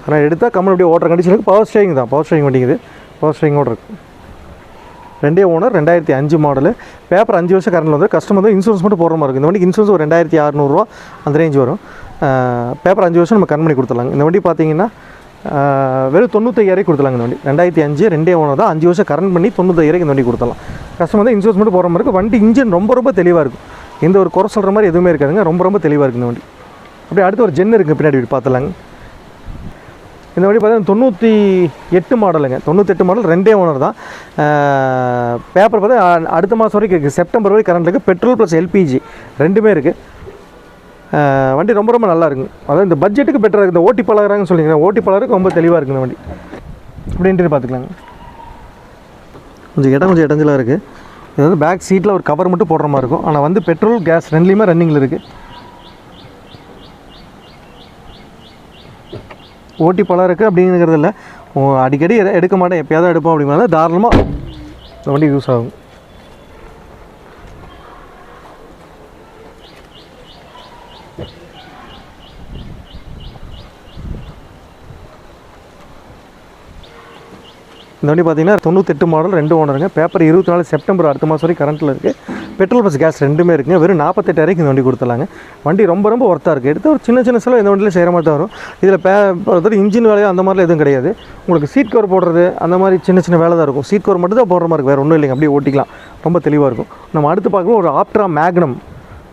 ஆனால் எடுத்தால் கம்மல் அப்படியே ஓட்டுற கண்டிஷனுக்கு பவர் ஸ்டேரிங் தான். பவர் ஸ்டேரிங் வண்டிங்குது. பவர் ஸ்டேரிங்கோட இருக்குது ரெண்டே ஓனர் ரெண்டாயிரத்தி அஞ்சு மாடலு. பேப்பர் அஞ்சு வருஷம் கரண்டில் வந்து கஸ்டமர் வந்து இன்சூரன்ஸ் மட்டும் போடுற மாதிரி இருக்கும். இந்த வண்டிக்கு இன்சூரன்ஸ் ஒரு ரெண்டாயிரத்தி அறநூறுவா அந்த ரேஞ்ச் வரும். பேப்பர் அஞ்சு வருஷம் நம்ம கன் பண்ணி கொடுத்துடலாங்க. இந்த வண்டி பார்த்தீங்கன்னா வெறும் தொண்ணூத்தையாயிரம் கொடுத்துலாங்க இந்த வண்டி. ரெண்டாயிரத்தி அஞ்சு ரெண்டே ஓனர் தான். அஞ்சு வருஷம் கரண்ட் பண்ணி தொண்ணூத்தையாயிரம் இந்த வண்டி கொடுத்துடலாம். கஸ்டமர் வந்து இன்சூரன்ஸ் மட்டும் போகிற மாதிரி இருக்கும். வண்டி இன்ஜின் ரொம்ப ரொம்ப தெளிவாக இருக்கும். எந்த ஒரு குறை சொல்கிற மாதிரி எதுவுமே இருக்காதுங்க. ரொம்ப ரொம்ப தெளிவாக இருக்குது இந்த வண்டி. அப்படியே அடுத்து ஒரு ஜென் இருக்குது பின்னாடி பார்த்துலாங்க இந்த வண்டி பார்த்தீங்கன்னா தொண்ணூற்றி எட்டு மாடலுங்க. தொண்ணூற்றெட்டு மாடல் ரெண்டே ஓனர் தான். பேப்பர் பார்த்தா அடுத்த மாதம் வரைக்கும் இருக்குது செப்டம்பர் வரைக்கும் கரண்ட் இருக்குது பெட்ரோல் ப்ளஸ் எல்பிஜி ரெண்டுமே இருக்குது வண்டி ரொம்ப ரொம்ப நல்லா இருக்கும் அதாவது இந்த பட்ஜெட்டுக்கு பெட்டராக இருக்குது இந்த ஓட்டி பழகிறாங்கன்னு சொல்லிங்க ஓட்டி பழகிறதுக்கு ரொம்ப தெளிவாக இருக்குது வண்டி. அப்படின்ட்டு பார்த்துக்கலாங்க. கொஞ்சம் இடம் கொஞ்சம் இடஞ்சலாக இருக்குது இது வந்து பேக் சீட்டில் ஒரு கவர் மட்டும் போடுற மாதிரி இருக்கும். ஆனால் வந்து பெட்ரோல் கேஸ் ரெண்டுலேயுமே ரன்னிங்கில் இருக்குது ஓட்டி பழம் இருக்குது அப்படிங்கிறது இல்லை அடிக்கடி எடுக்க மாட்டேன். எப்போயாவது எடுப்போம் அப்படிங்கிறத தாராளமாக இந்த வண்டி யூஸ் ஆகும். இந்த வண்டி பார்த்தீங்கன்னா தொண்ணூத்தெட்டு மாடல் ரெண்டு ஓனருங்க. பேப்பர் இருபத்தி நாலு செப்டம்பர் அடுத்த மாதம் வரைக்கும் கரண்ட்டில் இருக்குது பெட்ரோல் பஸ் கேஸ் ரெண்டுமே இருக்குங்க. வெறும் நாற்பத்தெட்டாயிரம் இந்த வண்டி கொடுத்துலாங்க வண்டி ரொம்ப ரொம்ப ஒர்த்தாக இருக்குது எடுத்து ஒரு சின்ன சின்ன செலவு இந்த வண்டியில் செய்கிற மாதிரி தான் வரும். இதில் பே அதாவது இன்ஜின் வேலையோ அந்த மாதிரிலாம் எதுவும் கிடையாது. உங்களுக்கு சீட் கவர் போடுறது அந்த மாதிரி சின்ன சின்ன வேலை தான் இருக்கும். சீட் கவர் மட்டும் தான் போடுற மாதிரி இருக்கும் வேறு ஒன்றும் இல்லைங்க. அப்படியே ஓட்டிக்கலாம். ரொம்ப தெளிவாக இருக்கும். நம்ம அடுத்து பார்க்கும்போது ஒரு ஆப்ட்ரா மேக்னம்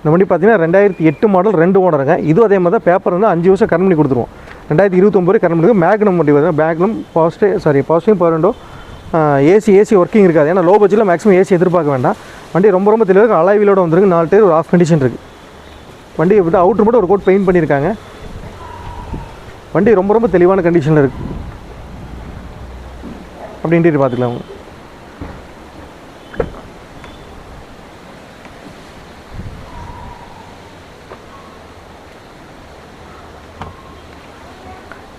இந்த வண்டி பார்த்தீங்கன்னா ரெண்டாயிரத்தி எட்டு மாடல் ரெண்டு ஓனருங்க. இதுவும் அதே மாதிரி தான். பேப்பர் வந்து அஞ்சு வருஷம் கரண்ட் பண்ணி கொடுத்துருவோம். ரெண்டாயிரத்தி இருபத்தொம்பது கரண்ட் பண்ணி மேக்னம் வண்டி பார்த்தீங்கன்னா Magnum positive sorry positive power AC AC working இருக்காது. ஏன்னா லோ பட்ஜெட்டில் மேக்ஸிமம் ஏசி எதிர்பார்க்க வேண்டாம். வண்டி ரொம்ப ரொம்ப தெளிவாக அலைவிலோட வந்துருக்கு. நாலு டேர் ஒரு ஆஃப் கண்டிஷன் இருக்குது வண்டி விட்டு அவுட்ரு மட்டும் ஒரு கோட் பெயிண்ட் பண்ணியிருக்காங்க. வண்டி ரொம்ப ரொம்ப தெளிவான கண்டிஷனில் இருக்குது அப்படி இன்டீரியர் பார்த்துக்கலாம் அவங்க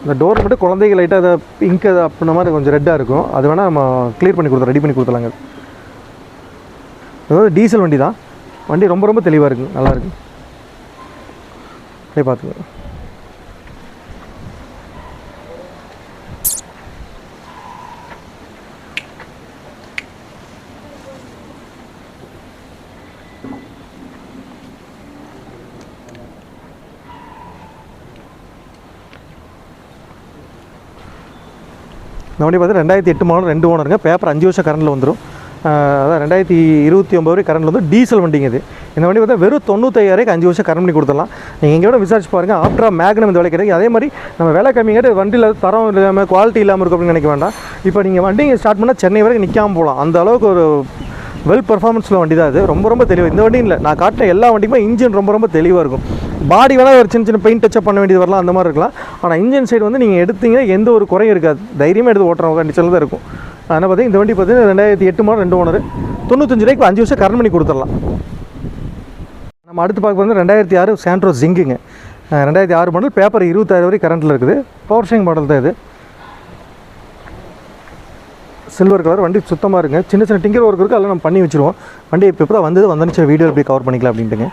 இந்த டோர் மட்டும் குழந்தைங்க லைட்டாக அதை பிங்க் அது அப்படின மாதிரி கொஞ்சம் ரெட்டாக இருக்கும். அது வேணால் நம்ம க்ளியர் பண்ணி கொடுத்து ரெடி பண்ணி கொடுத்துலாங்க அதாவது டீசல் வண்டி தான் வண்டி ரொம்ப ரொம்ப தெளிவாக இருக்குது நல்லாயிருக்கு அப்படியே பார்த்துக்கோங்க. வண்டி பார்த்து ரெண்டாயிரத்தி எட்டு மாடல் ரெண்டு ஓனருங்க பேப்பர் அஞ்சு வருஷம் கரண்டில் வந்துடும் அதான் ரெண்டாயிரத்தி இருபத்தி ஒம்பது வரை கரண்டில் வந்து டீசல் வண்டிங்க இது. இந்த வண்டி வந்து வெறும் தொண்ணூத்தையாயிரம் அஞ்சு வருஷம் கரண்ட் பண்ணி கொடுத்துடலாம். நீங்கள் எங்கே விட விசாரிச்சு பாருங்கள் ஆஃப்டரா மேக்னம் இந்த விலை கிடைக்கும். அதே மாதிரி நம்ம விலை கம்மிங்கிட்ட வண்டியில் தரம் இல்லாமல் குவாலிட்டி இல்லாமல் இருக்கும் அப்படின்னு நினைக்க வேண்டாம். இப்போ நீங்கள் வண்டிங்க ஸ்டார்ட் பண்ணால் சென்னை வரைக்கும் நிற்காமல் போகலாம். அந்த அளவுக்கு ஒரு வெல் பர்ஃபார்மன்ஸில் வண்டி தான் அது ரொம்ப ரொம்ப தெளிவாக இந்த வண்டியும் இல்லை. நான் காட்டின எல்லா வண்டிக்குமே இன்ஜின் ரொம்ப ரொம்ப தெளிவாக இருக்கும். பாடி வேணால் ஒரு சின்ன சின்ன பெயிண்ட் டச்சப் பண்ண வேண்டியது வரலாம் அந்த மாதிரி இருக்கலாம். ஆனால் இன்ஜின் சைடு வந்து நீங்கள் எடுத்தீங்கன்னா எந்த ஒரு குறையும் இருக்காது. தைரியமாக எடுத்து ஓட்டுறவங்க கண்டிச்சல் தான் இருக்கும். ஆனால் பார்த்தீங்கன்னா இந்த வண்டி பார்த்தீங்கன்னா ரெண்டாயிரத்தி எட்டு மாதம் ரெண்டு ஓனர் தொண்ணூத்தஞ்சு ரூபாய்க்கு அஞ்சு வருஷம் கரண்ட் பண்ணி கொடுத்துடலாம். நம்ம அடுத்து பார்க்க வந்து ரெண்டாயிரத்தி ஆறு சாண்ட்ரோ ஜிங்குங்க ரெண்டாயிரத்தி ஆறு மாடல் பேப்பர் இருபத்தாறு வரை கரண்ட்டில் இருக்குது. பவர் ஷேங் மாடல் தான் இது. சில்வர் கலர் வண்டி சுத்தமாக இருக்குங்க. சின்ன சின்ன டிங்கர் ஒர்க் இருக்குது அதெல்லாம் நம்ம பண்ணி வச்சுருவோம். வண்டி இப்போ இப்போ தான் வந்தது வந்துச்சு வீடியோ எப்படி கவர் பண்ணிக்கலாம் அப்படின்ட்டுங்க.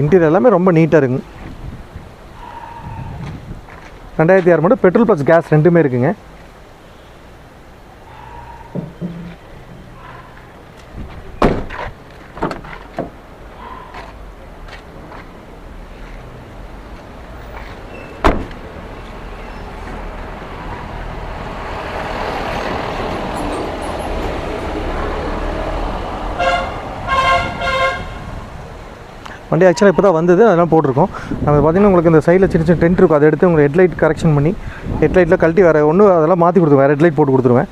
இன்டீரியர் எல்லாமே ரொம்ப நீட்டாக இருக்குங்க ரெண்டாயிரத்தி ஆறு மட்டும் பெட்ரோல் ப்ளஸ் கேஸ் ரெண்டுமே இருக்குங்க. வண்டி ஆக்சுவலாக இப்போ தான் வந்தது அதெல்லாம் போட்டிருக்கோம். நம்ம பார்த்தீங்கன்னா உங்களுக்கு இந்த சைடில் சின்ன சின்ன டென்ட் இருக்கும் அதை எடுத்து உங்களுக்கு ஹெட்லைட் கரெக்ஷன் பண்ணி ஹெட்லைட்டில் கழட்டி வேறு ஒன்று அதெல்லாம் மாற்றி கொடுத்துருவேன். வேறு ஹெட்லைட் போட்டு கொடுத்துருவேன்.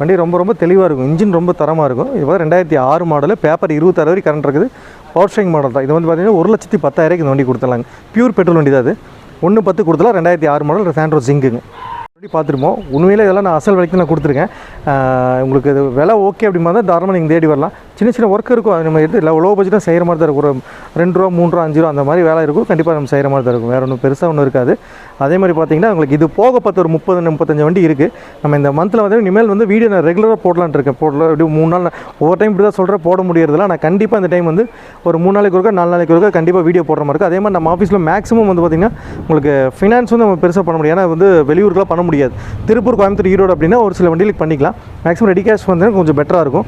வண்டி ரொம்ப ரொம்ப தெளிவாக இருக்கும் இன்ஜின் ரொம்ப தரமாக இருக்கும். இப்போ ரெண்டாயிரத்தி ஆறு மாடலு பேப்பர் இருபத்தாறு வரை கரண்ட் இருக்குது. பவர் ஸ்ட்ரிங் மாடல் தான். இது வந்து பார்த்தீங்கன்னா ஒரு லட்சத்தி பத்தாயிரம் இந்த வண்டி கொடுத்துடலாங்க. பியூர் பெட்ரோல் வண்டி தான் அது. ஒன்று பத்து கொடுத்தலாம் ரெண்டாயிரத்தி ஆறு மாடல் சாண்ட்ரோ ஜிங்குங்க எப்படி பார்த்துருப்போம் உண்மையிலே இதெல்லாம் நான் அசல் விலைக்கு நான் கொடுத்துருக்கேன். உங்களுக்கு இது விலை ஓகே அப்படிமா தான் தாராளமாக நீங்கள் தேடி வரலாம். சின்ன சின்ன ஒர்க் இருக்கும். அது நம்ம எடுத்து லோ லோ பட்ஜெட்டாக செய்கிற மாதிரி தான் இருக்கும். ஒரு ரெண்டு ரூபா மூணு ரூபா அஞ்சு ரூபா அந்த மாதிரி வேலை இருக்கும். கண்டிப்பாக நம்ம செய்கிற மாதிரி தான் இருக்கும். வேறு ஒன்றும் பெருசாக ஒன்றும் இருக்காது. அதே மாதிரி பார்த்தீங்கன்னா உங்களுக்கு இது போக பார்த்து ஒரு முப்பது முப்பத்தஞ்சு வண்டி இருக்குது நம்ம இந்த மந்தில் வந்து இனிமேல் வந்து வீடியோ நான் ரெகுலராக போடலான்னு இருக்கேன். போடல இப்படி மூணு நாள் நான் ஒவ்வொரு டைம் இப்படி தான் சொல்கிறேன் போட முடியறதில்ல. நான் கண்டிப்பாக இந்த டைம் வந்து ஒரு மூணு நாளைக்கு ஒருக்கா நாலு நாளைக்கு ஒருக்கா கண்டிப்பாக வீடியோ போடுற மாதிரி இருக்கும். அதே மாதிரி நம்ம ஆஃபீஸில் மேக்ஸிமம் வந்து பார்த்திங்கன்னா உங்களுக்கு ஃபினான்ஸ் வந்து நம்ம பெருசாக பண்ண முடியாது. ஏன்னா வந்து வெளியூருக்குலாம் பண்ண முடியாது. திருப்பூர் கோயம்புத்தூர் ஈரோடு அப்படின்னா ஒரு சில வண்டிகளுக்கு பண்ணிக்கலாம். மேக்ஸிமம் ரெடி கேஷ் வந்து கொஞ்சம் பெட்டராக இருக்கும்.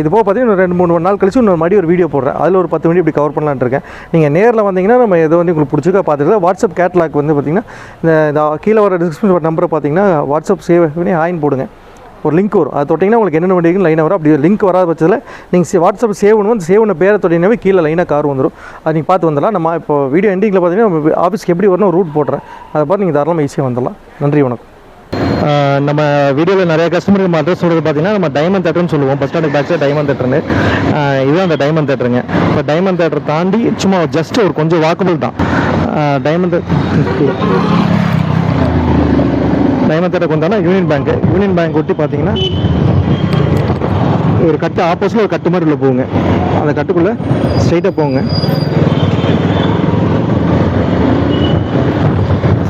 இது போக பார்த்தீங்கன்னா இன்னும் ரெண்டு மூணு நாள் கழிச்சு இன்னொரு மறுபடியும் ஒரு வீடியோ போடுறேன். அதில் ஒரு பத்து வண்டி இப்படி கவர் பண்ணலான்னு இருக்கேன். நீங்கள் நேரில் வந்தீங்கன்னா நம்ம எதோ வந்து உங்களுக்கு பிடிச்சிருக்கா பார்த்துக்கலாம். வாட்ஸ்அப் கேட்லாக் வந்து பார்த்திங்கன்னா இந்த இந்த கீழே வர டிஸ்கிரிப்ஷன் நம்பரை பார்த்தீங்கன்னா வாட்ஸ்அப் சேவ் பண்ணி ஆயின் போடுங்க. ஒரு லிங்க் வரும். அது தொட்டிங்கன்னா உங்களுக்கு என்னென்ன வண்டிகள் லைனாக வரும் அப்படி லிங்க் வராத பட்சத்தில் நீங்கள் வாட்ஸ்அப் சேவ் பண்ணுவோம் சேவ் பண்ண பேரை தொட்டினாவே கீழே லைனாக கார் வந்துடும் அது நீங்கள் பார்த்து வந்துடலாம். நம்ம இப்போ வீடியோ எண்டிங்கில் பார்த்தீங்கன்னா ஆஃபீஸ்க்கு எப்படி வரணும் ரூட் போடுறேன். அதை பார்த்து நீங்கள் தாராளமாக ஈஸியாக வந்துடலாம். நன்றி வணக்கம். நம்ம வீடியோவில் நிறைய கஸ்டமருக்கு நம்ம அட்ரஸ் சொல்கிறது பார்த்தீங்கன்னா நம்ம டைமண்ட் தேட்டர்னு சொல்லுவோம். பஸ் ஸ்டாண்டுக்கு பேக் டைமண்ட் தேட்டர்னு இதுதான் அந்த டைமண்ட் தேட்டருங்க இப்போ டைமண்ட் தேட்டர் தாண்டி சும்மா ஜஸ்ட் ஒரு கொஞ்சம் வாக்கபிள் தான். டைமண்ட் டைமண்ட் தேட்டர் கொண்டானா யூனியன் பேங்க் யூனியன் பேங்க் ஒட்டி பார்த்தீங்கன்னா ஒரு கட்டு ஆப்போசிட்டில் ஒரு கட்டு மாதிரி உள்ள போகுங்க. அந்த கட்டுக்குள்ளே ஸ்ட்ரைட்டாக போங்க.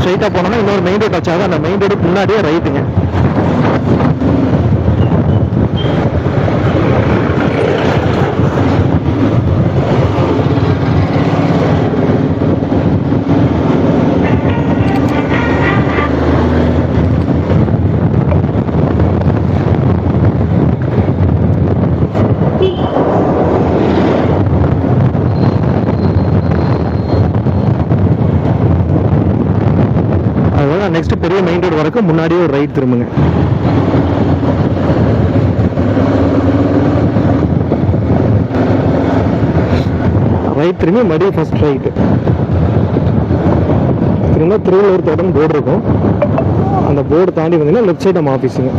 ஸ்ட்ரைட்டாக போனோம்னா இன்னொரு மெயின் ரோட் வச்சாங்க அந்த மெயின் ரோடு முன்னாடியே ரைட்டுங்க வந்தீங்கன்னா நெக்ஸ்ட் பெரிய மெயின் ரோடு வரைக்கும் முன்னாடியே ஒரு ரைட் திரும்புங்க. ரைட் திரும்பி மறுபடியும் ஃபர்ஸ்ட் ரைட்டு திரும்ப திருவள்ளூர் தோட்டம் போர்டு இருக்கும். அந்த போர்டு தாண்டி வந்தீங்கன்னா லெஃப்ட் சைடு நம்ம ஆஃபீஸுங்க